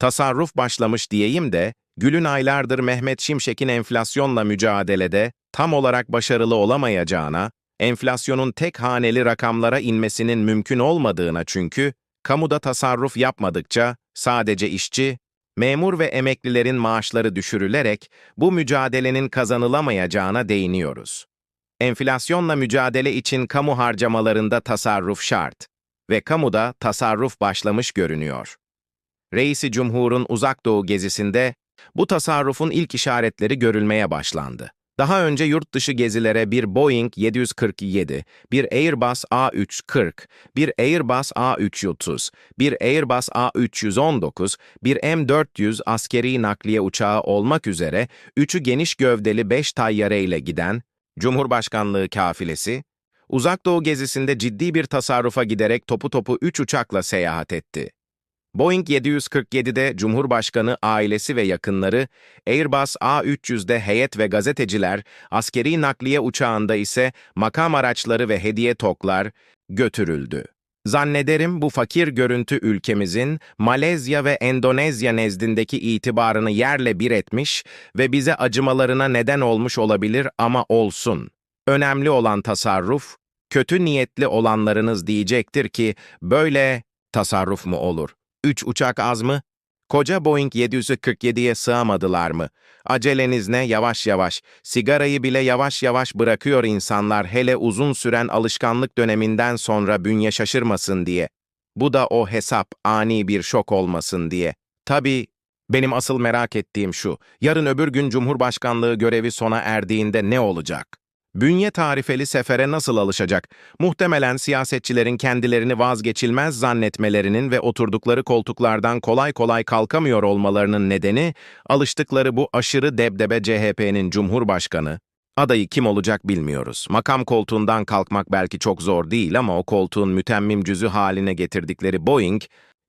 Tasarruf başlamış diyeyim de, Gül'ün aylardır Mehmet Şimşek'in enflasyonla mücadelede tam olarak başarılı olamayacağına, enflasyonun tek haneli rakamlara inmesinin mümkün olmadığına çünkü, kamuda tasarruf yapmadıkça sadece işçi, memur ve emeklilerin maaşları düşürülerek bu mücadelenin kazanılamayacağına değiniyoruz. Enflasyonla mücadele için kamu harcamalarında tasarruf şart ve kamuda tasarruf başlamış görünüyor. Reisi Cumhur'un Uzak Doğu gezisinde bu tasarrufun ilk işaretleri görülmeye başlandı. Daha önce yurt dışı gezilere bir Boeing 747, bir Airbus A340, bir Airbus A330, bir Airbus A319, bir M400 askeri nakliye uçağı olmak üzere üçü geniş gövdeli 5 tayyare ile giden Cumhurbaşkanlığı kafilesi, Uzak Doğu gezisinde ciddi bir tasarrufa giderek topu topu 3 uçakla seyahat etti. Boeing 747'de Cumhurbaşkanı, ailesi ve yakınları, Airbus A300'de heyet ve gazeteciler, askeri nakliye uçağında ise makam araçları ve hediye toklar götürüldü. Zannederim bu fakir görüntü ülkemizin Malezya ve Endonezya nezdindeki itibarını yerle bir etmiş ve bize acımalarına neden olmuş olabilir ama olsun. Önemli olan tasarruf, kötü niyetli olanlarınız diyecektir ki böyle tasarruf mu olur? Üç uçak az mı? Koca Boeing 747'ye sığamadılar mı? Aceleniz ne yavaş yavaş, sigarayı bile yavaş yavaş bırakıyor insanlar hele uzun süren alışkanlık döneminden sonra bünye şaşırmasın diye. Bu da o hesap, ani bir şok olmasın diye. Tabii benim asıl merak ettiğim şu, yarın öbür gün Cumhurbaşkanlığı görevi sona erdiğinde ne olacak? Bünye tarifeli sefere nasıl alışacak? Muhtemelen siyasetçilerin kendilerini vazgeçilmez zannetmelerinin ve oturdukları koltuklardan kolay kolay kalkamıyor olmalarının nedeni, alıştıkları bu aşırı debdebe CHP'nin Cumhurbaşkanı, adayı kim olacak bilmiyoruz. Makam koltuğundan kalkmak belki çok zor değil ama o koltuğun mütemmim cüzü haline getirdikleri Boeing,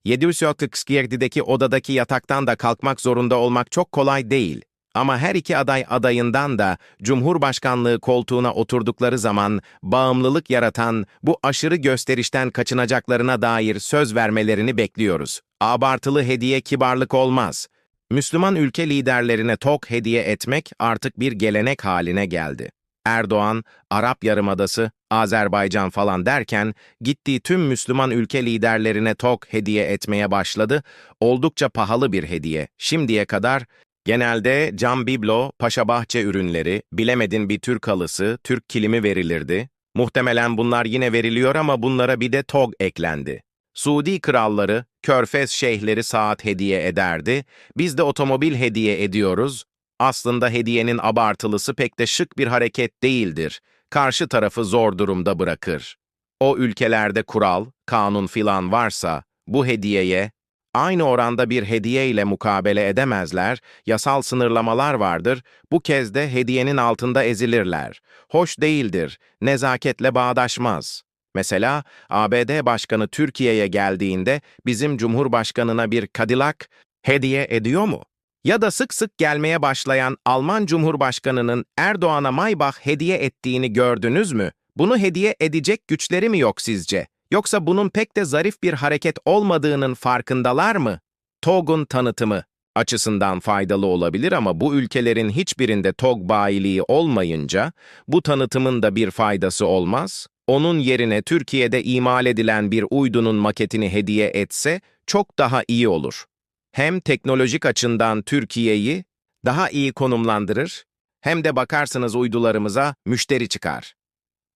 747'deki odadaki yataktan da kalkmak zorunda olmak çok kolay değil. Ama her iki aday adayından da Cumhurbaşkanlığı koltuğuna oturdukları zaman bağımlılık yaratan bu aşırı gösterişten kaçınacaklarına dair söz vermelerini bekliyoruz. Abartılı hediye kibarlık olmaz. Müslüman ülke liderlerine tok hediye etmek artık bir gelenek haline geldi. Erdoğan, Arap Yarımadası, Azerbaycan falan derken gittiği tüm Müslüman ülke liderlerine tok hediye etmeye başladı. Oldukça pahalı bir hediye. Şimdiye kadar Genelde cam biblo, paşa bahçe ürünleri, bilemedin bir Türk halısı, Türk kilimi verilirdi. Muhtemelen bunlar yine veriliyor ama bunlara bir de tog eklendi. Suudi kralları, körfez şeyhleri saat hediye ederdi. Biz de otomobil hediye ediyoruz. Aslında hediyenin abartılısı pek de şık bir hareket değildir. Karşı tarafı zor durumda bırakır. O ülkelerde kural, kanun filan varsa bu hediyeye aynı oranda bir hediye ile mukabele edemezler, yasal sınırlamalar vardır, bu kez de hediyenin altında ezilirler. Hoş değildir, nezaketle bağdaşmaz. Mesela ABD Başkanı Türkiye'ye geldiğinde bizim Cumhurbaşkanına bir Cadillac hediye ediyor mu? Ya da sık sık gelmeye başlayan Alman Cumhurbaşkanının Erdoğan'a Maybach hediye ettiğini gördünüz mü? Bunu hediye edecek güçleri mi yok sizce? Yoksa bunun pek de zarif bir hareket olmadığının farkındalar mı? TOG'un tanıtımı açısından faydalı olabilir ama bu ülkelerin hiçbirinde TOG bayiliği olmayınca bu tanıtımın da bir faydası olmaz. Onun yerine Türkiye'de imal edilen bir uydunun maketini hediye etse çok daha iyi olur. Hem teknolojik açıdan Türkiye'yi daha iyi konumlandırır, hem de bakarsınız uydularımıza müşteri çıkar.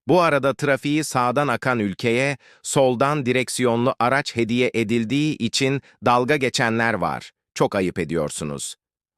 Bu arada trafiği sağdan akan ülkeye soldan direksiyonlu araç hediye edildiği için dalga geçenler var. Çok ayıp ediyorsunuz.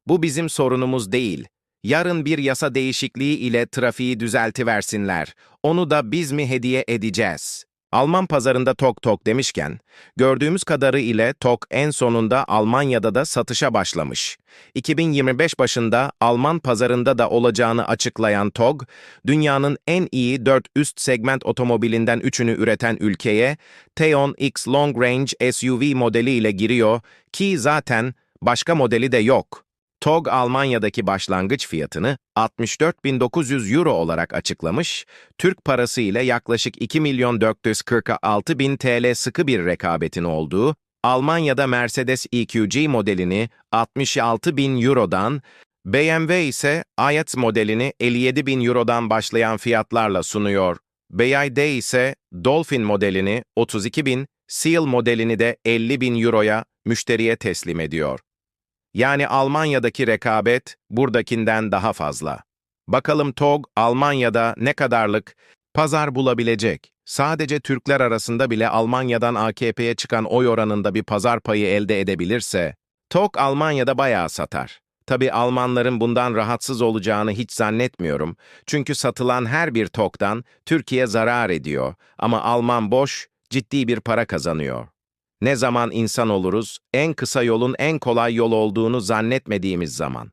Bu bizim sorunumuz değil. Yarın bir yasa değişikliği ile trafiği düzeltiversinler. Onu da biz mi hediye edeceğiz? Alman pazarında Tok Tok demişken, gördüğümüz kadarı ile Tok en sonunda Almanya'da da satışa başlamış. 2025 başında Alman pazarında da olacağını açıklayan TOG, dünyanın en iyi 4 üst segment otomobilinden üçünü üreten ülkeye Teon X Long Range SUV modeliyle giriyor ki zaten başka modeli de yok. TOG Almanya'daki başlangıç fiyatını 64.900 euro olarak açıklamış, Türk parası ile yaklaşık 2 milyon 446 bin TL sıkı bir rekabetin olduğu Almanya'da Mercedes EQG modelini 66 bin Euro'dan, BMW ise IATS modelini 57 bin Euro'dan başlayan fiyatlarla sunuyor. BYD ise Dolphin modelini 32 bin, Seal modelini de 50 bin Euro'ya müşteriye teslim ediyor. Yani Almanya'daki rekabet buradakinden daha fazla. Bakalım TOG Almanya'da ne kadarlık pazar bulabilecek? Sadece Türkler arasında bile Almanya'dan AKP'ye çıkan oy oranında bir pazar payı elde edebilirse, TOG Almanya'da bayağı satar. Tabi Almanların bundan rahatsız olacağını hiç zannetmiyorum. Çünkü satılan her bir TOG'dan Türkiye zarar ediyor. Ama Alman boş, ciddi bir para kazanıyor. Ne zaman insan oluruz, en kısa yolun en kolay yol olduğunu zannetmediğimiz zaman.